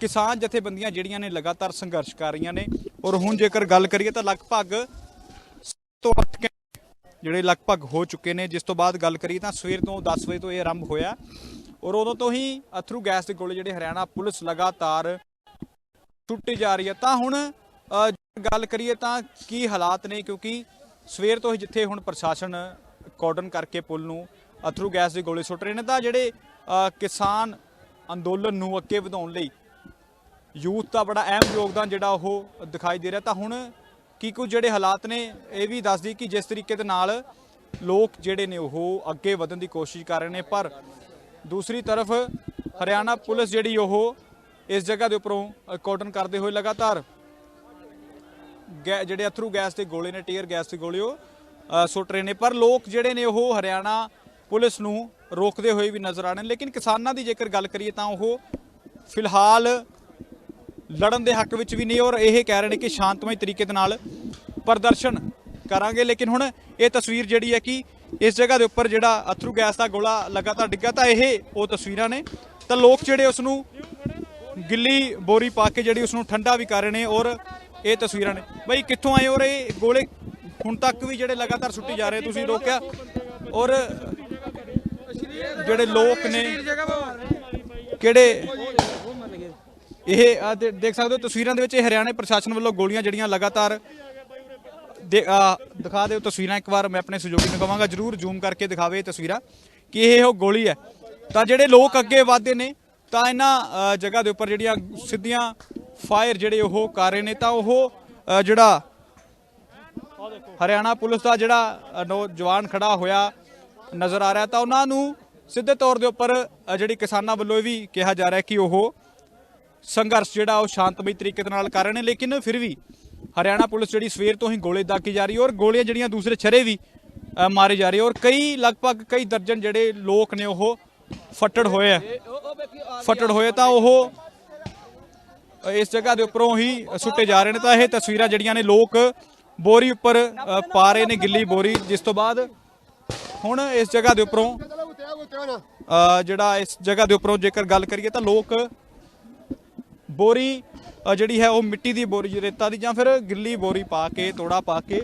ਕਿਸਾਨ ਜਥੇਬੰਦੀਆਂ ਜਿਹੜੀਆਂ ਨੇ ਲਗਾਤਾਰ ਸੰਘਰਸ਼ ਕਰ ਰਹੀਆਂ ਨੇ। ਔਰ ਹੁਣ ਜੇਕਰ ਗੱਲ ਕਰੀਏ ਤਾਂ ਲਗਭਗ ਤੋਂ 8 ਘੰਟੇ ਜਿਹੜੇ ਲਗਭਗ ਹੋ ਚੁੱਕੇ ਨੇ। ਜਿਸ ਤੋਂ ਬਾਅਦ ਗੱਲ ਕਰੀਏ ਤਾਂ ਸਵੇਰ ਤੋਂ 10 ਵਜੇ ਤੋਂ ਇਹ ਆਰੰਭ ਹੋਇਆ। ਔਰ ਉਦੋਂ ਤੋਂ ਹੀ ਅਥਰੂ ਗੈਸ ਦੇ ਗੋਲੇ ਜਿਹੜੇ ਹਰਿਆਣਾ ਪੁਲਿਸ ਲਗਾਤਾਰ ਟੁੱਟੀ ਜਾ ਰਹੀ ਹੈ। ਤਾਂ ਹੁਣ ਗੱਲ ਕਰੀਏ ਤਾਂ ਕੀ ਹਾਲਾਤ ਨੇ? ਕਿਉਂਕਿ ਸਵੇਰ ਤੋਂ ਹੀ ਜਿੱਥੇ ਹੁਣ ਪ੍ਰਸ਼ਾਸਨ ਕਾਰਡਨ ਕਰਕੇ ਪੁਲ ਨੂੰ ਅਥਰੂ ਗੈਸ ਦੇ ਗੋਲੇ ਸੁੱਟ ਰਹੇ ਨੇ, ਤਾਂ ਜਿਹੜੇ ਕਿਸਾਨ ਅੰਦੋਲਨ ਨੂੰ ਅੱਗੇ ਵਧਾਉਣ ਲਈ ਯੂਥ ਦਾ ਬੜਾ ਅਹਿਮ ਯੋਗਦਾਨ ਜਿਹੜਾ ਉਹ ਦਿਖਾਈ ਦੇ ਰਿਹਾ। ਤਾਂ ਹੁਣ ਕੀ ਕੁਝ ਜਿਹੜੇ ਹਾਲਾਤ ਨੇ, ਇਹ ਵੀ ਦੱਸਦੀ ਕਿ ਜਿਸ ਤਰੀਕੇ ਦੇ ਨਾਲ ਲੋਕ ਜਿਹੜੇ ਨੇ ਉਹ ਅੱਗੇ ਵਧਣ ਦੀ ਕੋਸ਼ਿਸ਼ ਕਰ ਰਹੇ ਨੇ। ਪਰ ਦੂਸਰੀ ਤਰਫ ਹਰਿਆਣਾ ਪੁਲਿਸ ਜਿਹੜੀ ਉਹ ਇਸ ਜਗ੍ਹਾ ਦੇ ਉੱਪਰੋਂ ਕਾਰਡਨ ਕਰਦੇ ਹੋਏ ਲਗਾਤਾਰ ਗੈ- ਜਿਹੜੇ ਅਥਰੂ ਗੈਸ ਦੇ ਗੋਲੇ ਨੇ, ਟੀਅਰ ਗੈਸ ਦੇ ਗੋਲੇ ਉਹ ਸੁੱਟ ਰਹੇ ਨੇ। ਪਰ ਲੋਕ ਜਿਹੜੇ ਨੇ ਉਹ ਹਰਿਆਣਾ ਪੁਲਿਸ ਨੂੰ ਰੋਕਦੇ ਹੋਏ ਵੀ ਨਜ਼ਰ ਆ ਰਹੇ ਨੇ। ਲੇਕਿਨ ਕਿਸਾਨਾਂ ਦੀ ਜੇਕਰ ਗੱਲ ਕਰੀਏ ਤਾਂ ਉਹ ਫਿਲਹਾਲ ਲੜਨ ਦੇ ਹੱਕ ਵਿੱਚ ਵੀ ਨਹੀਂ ਔਰ ਇਹ ਕਹਿ ਰਹੇ ਨੇ ਕਿ ਸ਼ਾਂਤਮਈ ਤਰੀਕੇ ਦੇ ਨਾਲ ਪ੍ਰਦਰਸ਼ਨ ਕਰਾਂਗੇ। ਲੇਕਿਨ ਹੁਣ ਇਹ ਤਸਵੀਰ ਜਿਹੜੀ ਹੈ ਕਿ ਇਸ ਜਗ੍ਹਾ ਦੇ ਉੱਪਰ ਜਿਹੜਾ ਅਥਰੂ ਗੈਸ ਦਾ ਗੋਲਾ ਲਗਾਤਾਰ ਡਿੱਗਾ, ਤਾਂ ਇਹ ਉਹ ਤਸਵੀਰਾਂ ਨੇ। ਤਾਂ ਲੋਕ ਜਿਹੜੇ ਉਸ ਨੂੰ ਗਿੱਲੀ ਬੋਰੀ ਪਾ ਕੇ ਜਿਹੜੀ ਉਸ ਨੂੰ ਠੰਡਾ ਵੀ ਕਰ ਰਹੇ ਨੇ ਔਰ ਇਹ ਤਸਵੀਰਾਂ ਨੇ। ਬਈ ਕਿੱਥੋਂ ਆਏ ਔਰ ਇਹ ਗੋਲੇ ਹੁਣ ਤੱਕ ਵੀ ਜਿਹੜੇ ਲਗਾਤਾਰ ਸੁੱਟੀ ਜਾ ਰਹੇ ਤੁਸੀਂ ਰੋਕਿਆ? ਔਰ ਜਿਹੜੇ ਲੋਕ ਨੇ, ਕਿਹੜੇ ਇਹ ਆਹ ਦੇ- ਦੇਖ ਸਕਦੇ ਹੋ ਤਸਵੀਰਾਂ ਦੇ ਵਿੱਚ ਇਹ ਹਰਿਆਣਾ ਪ੍ਰਸ਼ਾਸਨ ਵੱਲੋਂ ਗੋਲੀਆਂ ਜਿਹੜੀਆਂ ਲਗਾਤਾਰ ਦੇ- ਆਹ ਦਿਖਾ ਦਿਓ ਤਸਵੀਰਾਂ ਇੱਕ ਵਾਰ ਮੈਂ ਆਪਣੇ ਸਹਿਯੋਗੀ ਨੂੰ ਕਹਾਂਗਾ ਜਰੂਰ ਜ਼ੂਮ ਕਰਕੇ ਦਿਖਾਵੇ ਇਹ ਤਸਵੀਰਾਂ ਕਿ ਇਹ ਉਹ ਗੋਲੀ ਹੈ। ਤਾਂ ਜਿਹੜੇ ਲੋਕ ਅੱਗੇ ਵਧਦੇ ਨੇ ਤਾਂ ਇਹਨਾਂ ਅਹ, ਜਗ੍ਹਾ ਦੇ ਉੱਪਰ ਜਿਹੜੀਆਂ ਸਿੱਧੀਆਂ ਫਾਇਰ ਜਿਹੜੇ ਉਹ ਕਰ ਰਹੇ ਨੇ ਤਾਂ ਉਹ ਅਹ, ਜਿਹੜਾ ਹਰਿਆਣਾ ਪੁਲਿਸ ਦਾ ਜਿਹੜਾ ਅ, ਨੌਜਵਾਨ ਖੜਾ ਹੋਇਆ ਨਜ਼ਰ ਆ ਰਿਹਾ ਤਾਂ ਉਹਨਾਂ ਨੂੰ ਸਿੱਧੇ ਤੌਰ ਦੇ ਉੱਪਰ ਅ, ਜਿਹੜੀ ਕਿਸਾਨਾਂ ਵੱਲੋਂ ਇਹ ਵੀ ਕਿਹਾ ਜਾ ਰਿਹਾ ਕਿ ਉਹ ਸੰਘਰਸ਼ ਜਿਹੜਾ ਉਹ ਸ਼ਾਂਤਮਈ ਤਰੀਕੇ ਦੇ ਨਾਲ ਕਰ ਰਹੇ ਨੇ ਲੇਕਿਨ ਫਿਰ ਵੀ ਹਰਿਆਣਾ ਪੁਲਿਸ ਜਿਹੜੀ ਸਵੇਰ ਤੋਂ ਹੀ ਗੋਲੇ ਦਾਗੀ ਜਾ ਰਹੀ ਹੈ ਔਰ ਗੋਲੀਆਂ ਜਿਹੜੀਆਂ ਦੂਸਰੇ ਛਰੇ ਵੀ ਅ, ਮਾਰੇ ਜਾ ਰਹੇ ਔਰ ਕਈ ਲਗਭਗ ਕਈ ਦਰਜਨ ਜਿਹੜੇ ਲੋਕ ਨੇ ਉਹ ਫੱਟੜ ਹੋਏ ਆ। ਫੱਟੜ ਹੋਏ ਤਾਂ ਉਹ ਇਸ ਜਗ੍ਹਾ ਦੇ ਉੱਪਰੋਂ ਹੀ ਸੁੱਟੇ ਜਾ ਰਹੇ ਨੇ ਤਾਂ ਇਹ ਤਸਵੀਰਾਂ ਜਿਹੜੀਆਂ ਨੇ ਲੋਕ ਬੋਰੀ ਉੱਪਰ ਪਾ ਰਹੇ ਨੇ ਗਿੱਲੀ ਬੋਰੀ ਜਿਸ ਤੋਂ ਬਾਅਦ ਹੁਣ ਇਸ ਜਗ੍ਹਾ ਦੇ ਉੱਪਰੋਂ ਜਿਹੜਾ ਇਸ ਜਗ੍ਹਾ ਦੇ ਉੱਪਰੋਂ ਜੇਕਰ ਗੱਲ ਕਰੀਏ ਤਾਂ ਲੋਕ ਬੋਰੀ ਜਿਹੜੀ ਹੈ ਉਹ ਮਿੱਟੀ ਦੀ ਬੋਰੀ ਰੇਤਾ ਦੀ ਜਾਂ ਫਿਰ ਗਿੱਲੀ ਬੋਰੀ ਪਾ ਕੇ ਤੋੜਾ ਪਾ ਕੇ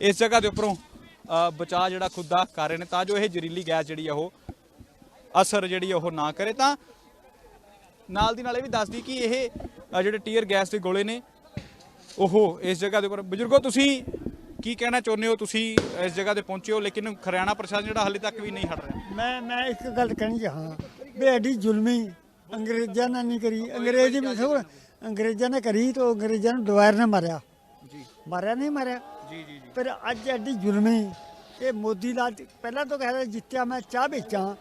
ਇਸ ਜਗ੍ਹਾ ਦੇ ਉੱਪਰੋਂ ਅ, ਬਚਾਅ ਜਿਹੜਾ ਖੁਦ ਕਰ ਰਹੇ ਨੇ ਤਾਂ ਜੋ ਇਹ ਜ਼ਹਿਰੀਲੀ ਗੈਸ ਜਿਹੜੀ ਆ ਉਹ ਅਸਰ ਜਿਹੜੀ ਉਹ ਨਾ ਕਰੇ। ਤਾਂ ਨਾਲ ਦੀ ਨਾਲ ਇਹ ਵੀ ਦੱਸਦੀ ਕਿ ਇਹ ਜਿਹੜੇ ਟੀਅਰ ਗੈਸ ਦੇ ਗੋਲੇ ਨੇ ਉਹ ਇਸ ਜਗ੍ਹਾ ਦੇ ਉੱਪਰ ਬਜ਼ੁਰਗੋ ਤੁਸੀਂ ਕੀ ਕਹਿਣਾ ਚਾਹੁੰਦੇ ਹੋ? ਤੁਸੀਂ ਇਸ ਜਗ੍ਹਾ ਤੇ ਪਹੁੰਚੇ ਹੋ ਲੇਕਿਨ ਹਰਿਆਣਾ ਪ੍ਰਸ਼ਾਸਨ ਜਿਹੜਾ ਹਾਲੇ ਤੱਕ ਵੀ ਨਹੀਂ ਹਟ ਰਿਹਾ। ਮੈਂ ਮੈਂ ਇੱਕ ਗੱਲ ਕਹਿਣੀ ਚਾਹਾਂ ਵੀ ਐਡੀ ਜ਼ੁਲਮੀ ਅੰਗਰੇਜ਼ਾਂ ਨੇ ਨਹੀਂ ਕਰੀ। ਅੰਗਰੇਜ਼ ਵੀ ਸਭ ਅੰਗਰੇਜ਼ਾਂ ਨੇ ਕਰੀ ਤਾਂ ਅੰਗਰੇਜ਼ਾਂ ਨੂੰ ਦੁਆਰ ਨੇ ਮਾਰਿਆ। ਜੀ। ਮਾਰਿਆ ਨਹੀਂ ਮਾਰਿਆ। ਜੀ ਜੀ ਪਰ ਅੱਜ ਐਡੀ ਜ਼ੁਲਮੀ ਇਹ ਮੋਦੀ ਦਾ ਪਹਿਲਾਂ ਤਾਂ ਕਹਿੰਦਾ ਜਿੱਤਿਆ ਮੈਂ ਚਾਹ ਵੇਚਾਂ।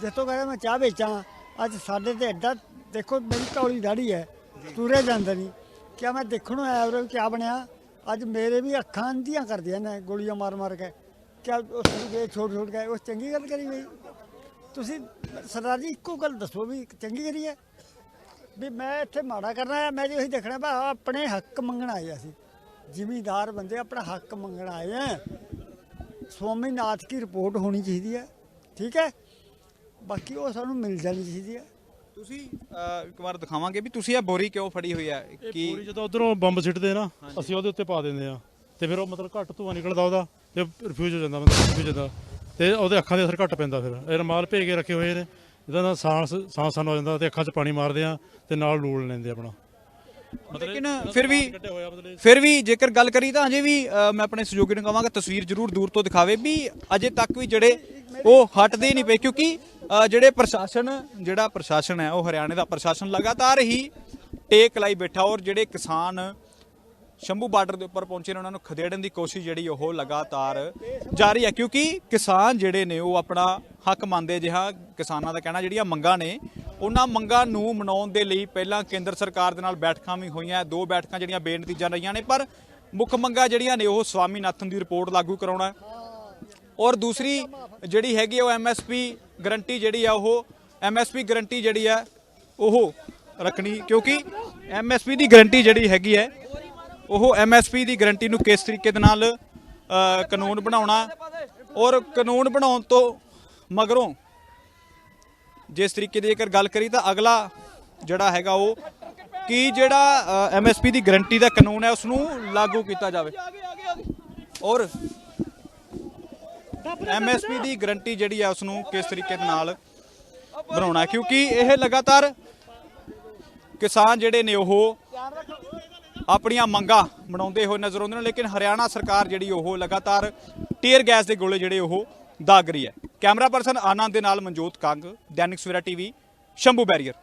ਜਿੱਤੋਂ ਕਹਿੰਦਾ ਮੈਂ ਚਾਹ ਵੇਚਾਂ। ਅੱਜ ਸਾਡੇ ਤੇ ਐਡਾ ਦੇਖੋ ਮੇਰੀ ਕੌਲੀ ਦਾੜੀ ਹੈ ਤੁਰੇ ਜਾਂਦਾ ਨਹੀਂ। ਕਿਆ ਮੈਂ ਦੇਖਣ ਨੂੰ ਆਇਆ ਉਹ ਕਿਆ ਬਣਿਆ? ਅੱਜ ਮੇਰੇ ਵੀ ਅੱਖਾਂ ਅੰਧੀਆਂ ਕਰਦੀਆਂ ਨੇ ਗੋਲੀਆਂ ਮਾਰ ਮਾਰ ਕੇ। ਕਿਆ ਉਸ ਨੂੰ ਗਏ ਛੋੜ ਛੋੜ ਗਏ ਉਹ ਚੰਗੀ ਗੱਲ ਕਰੀ ਬਈ। ਤੁਸੀਂ ਸਰਦਾਰ ਜੀ ਇੱਕੋ ਗੱਲ ਦੱਸੋ ਵੀ ਚੰਗੀ ਕਰੀ ਹੈ? ਵੀ ਮੈਂ ਇੱਥੇ ਮਾੜਾ ਕਰਨਾ ਹੈ ਮੈਂ ਜੀ ਉਹੀ ਦੇਖਣਾ ਬਾ ਆਪਣੇ ਹੱਕ ਮੰਗਣ ਆਏ ਅਸੀਂ। ਜ਼ਿਮੀਂਦਾਰ ਬੰਦੇ ਆਪਣਾ ਹੱਕ ਮੰਗਣ ਆਏ ਆ। ਸਵਾਮੀਨਾਥ ਦੀ ਰਿਪੋਰਟ ਹੋਣੀ ਚਾਹੀਦੀ ਹੈ? ਠੀਕ ਹੈ? ਬਾਕੀ ਉਹ ਸਾਨੂੰ ਮਿਲ ਜਾਣੀ ਚਾਹੀਦੀ ਹੈ। ਤੁਸੀਂ ਇੱਕ ਵਾਰ ਦਿਖਾਵਾਂਗੇ ਵੀ ਤੁਸੀਂ ਇਹ ਬੋਰੀ ਕਿਉਂ ਫੜੀ ਹੋਈ ਹੈ? ਕੀ ਪੂਰੀ ਜਦੋਂ ਉਧਰੋਂ ਬੰਬ ਸਿੱਟਦੇ ਨਾ ਅਸੀਂ ਉਹਦੇ ਉੱਤੇ ਪਾ ਦਿੰਦੇ ਆ। ਤੇ ਫਿਰ ਉਹ ਮਤਲਬ ਘੱਟ ਧੂਆ ਨਿਕਲਦਾ ਉਹਦਾ ਤੇ ਰਿਫਿਊਜ਼ ਹੋ ਜਾਂਦਾ ਬੰਦਾ ਰਿਫਿਊਜ਼ ਹੋ ਜਾਂਦਾ। ਤੇ ਉਹਦੇ ਅੱਖਾਂ ਦੇ ਅਸਰ ਘੱਟ ਪੈਂਦਾ ਫਿਰ। ਇਹ ਰਮਾਲ ਭੇਜ ਕੇ ਰੱਖੇ ਹੋਏ ਨੇ। ਇਹਦਾ ਨਾਲ ਸਾਂਸ ਸਾਂਸ ਸਾਨੂੰ ਹੋ ਜਾਂਦਾ ਤੇ ਅੱਖਾਂ 'ਚ ਪਾਣੀ ਮਾਰਦੇ ਆ ਤੇ ਨਾਲ ਲੂਣ ਲੈਂਦੇ ਆਪਣਾ। ਲੇਕਿਨ ਫਿਰ ਵੀ ਫਿਰ ਵੀ ਜੇਕਰ ਗੱਲ ਕਰੀ ਤਾਂ ਅਜੇ ਵੀ ਮੈਂ ਆਪਣੇ ਸਹਿਯੋਗੀ ਨੂੰ ਕਹਾਂਗਾ ਤਸਵੀਰ ਜ਼ਰੂਰ ਦੂਰ ਤੋਂ ਦਿਖਾਵੇ ਵੀ ਅਜੇ ਤੱਕ ਵੀ ਜਿਹੜੇ ਉਹ ਹਟਦੇ ਨਹੀਂ ਪਏ ਕਿਉਂਕਿ ਜਿਹੜੇ ਪ੍ਰਸ਼ਾਸਨ ਜਿਹੜਾ ਪ੍ਰਸ਼ਾਸਨ ਹੈ ਉਹ ਹਰਿਆਣੇ ਦਾ ਪ੍ਰਸ਼ਾਸਨ ਲਗਾਤਾਰ ਹੀ ਟੇਕ ਲਾਈ ਬੈਠਾ ਔਰ ਜਿਹੜੇ ਕਿਸਾਨ ਸ਼ੰਭੂ ਬਾਰਡਰ ਦੇ ਉੱਪਰ ਪਹੁੰਚੇ ਨੇ, ਉਹਨਾਂ ਨੂੰ ਖਦੇੜਨ ਦੀ ਕੋਸ਼ਿਸ਼ ਜਿਹੜੀ ਉਹ ਲਗਾਤਾਰ ਜਾਰੀ ਹੈ, ਕਿਉਂਕਿ ਕਿਸਾਨ ਜਿਹੜੇ ਨੇ ਉਹ ਆਪਣਾ ਹੱਕ ਮੰਨਦੇ ਜਿਹਾ ਕਿਸਾਨਾਂ ਦਾ ਕਹਿਣਾ, ਜਿਹੜੀਆਂ ਮੰਗਾਂ ਨੇ, ਉਹਨਾਂ ਮੰਗਾਂ ਨੂੰ ਮਨਾਉਣ ਦੇ ਲਈ ਪਹਿਲਾਂ ਕੇਂਦਰ ਸਰਕਾਰ ਦੇ ਨਾਲ ਬੈਠਕਾਂ ਵੀ ਹੋਈਆਂ, ਦੋ ਬੈਠਕਾਂ ਜਿਹੜੀਆਂ ਬੇਨਤੀਜਾਂ ਰਹੀਆਂ ਨੇ, ਪਰ ਮੁੱਖ ਮੰਗਾਂ ਜਿਹੜੀਆਂ ਨੇ ਉਹ ਸਵਾਮੀਨਾਥਨ ਦੀ ਰਿਪੋਰਟ ਲਾਗੂ ਕਰਾਉਣਾ ਔਰ ਦੂਸਰੀ ਜਿਹੜੀ ਹੈਗੀ ਆ ਉਹ ਐਮਐਸਪੀ ਗਰੰਟੀ ਜਿਹੜੀ ਆ, ਉਹ ਐਮਐਸਪੀ ਗਰੰਟੀ ਜਿਹੜੀ ਆ, ਉਹ ਰੱਖਣੀ, ਕਿਉਂਕਿ ਐਮਐਸਪੀ ਦੀ ਗਰੰਟੀ ਜਿਹੜੀ ਹੈਗੀ ਹੈ ਉਹ ਐਮਐਸਪੀ ਦੀ ਗਰੰਟੀ ਨੂੰ ਕਿਸ ਤਰੀਕੇ ਦੇ ਨਾਲ ਕਾਨੂੰਨ ਬਣਾਉਣਾ ਔਰ ਕਾਨੂੰਨ ਬਣਾਉਣ ਤੋਂ ਮਗਰੋਂ ਜਿਸ ਤਰੀਕੇ ਦੀ ਜੇਕਰ ਗੱਲ ਕਰੀ ਤਾਂ ਅਗਲਾ ਜਿਹੜਾ ਹੈਗਾ ਉਹ ਕਿ ਜਿਹੜਾ ਐਮਐਸਪੀ ਦੀ ਗਰੰਟੀ ਦਾ ਕਾਨੂੰਨ ਹੈ ਉਸ ਨੂੰ ਲਾਗੂ ਕੀਤਾ ਜਾਵੇ? ਔਰ ਐਮਐਸਪੀ ਦੀ ਗਰੰਟੀ ਜਿਹੜੀ ਹੈ ਉਸ ਨੂੰ ਕਿਸ ਤਰੀਕੇ ਦੇ ਨਾਲ ਬਣਾਉਣਾ ਕਿਉਂਕਿ ਇਹ ਲਗਾਤਾਰ ਕਿਸਾਨ ਜਿਹੜੇ ਨੇ ਉਹ ਆਪਣੀਆਂ ਮੰਗਾਂ ਬਣਾਉਂਦੇ ਹੋਏ ਨਜ਼ਰ ਆਉਂਦੇ ਨੇ, ਲੇਕਿਨ ਹਰਿਆਣਾ ਸਰਕਾਰ ਜਿਹੜੀ ਉਹ ਲਗਾਤਾਰ ਟੀਅਰ ਗੈਸ ਦੇ ਗੋਲੇ ਜਿਹੜੇ ਉਹ ਦਾਗ ਰਹੀ ਹੈ। ਕੈਮਰਾ ਪਰਸਨ ਆਨੰਦ ਦੇ ਨਾਲ ਮਨਜੋਤ ਕੰਗ, ਦੈਨਿਕ ਸਵੇਰਾ ਟੀਵੀ, ਸ਼ੰਭੂ ਬੈਰੀਅਰ।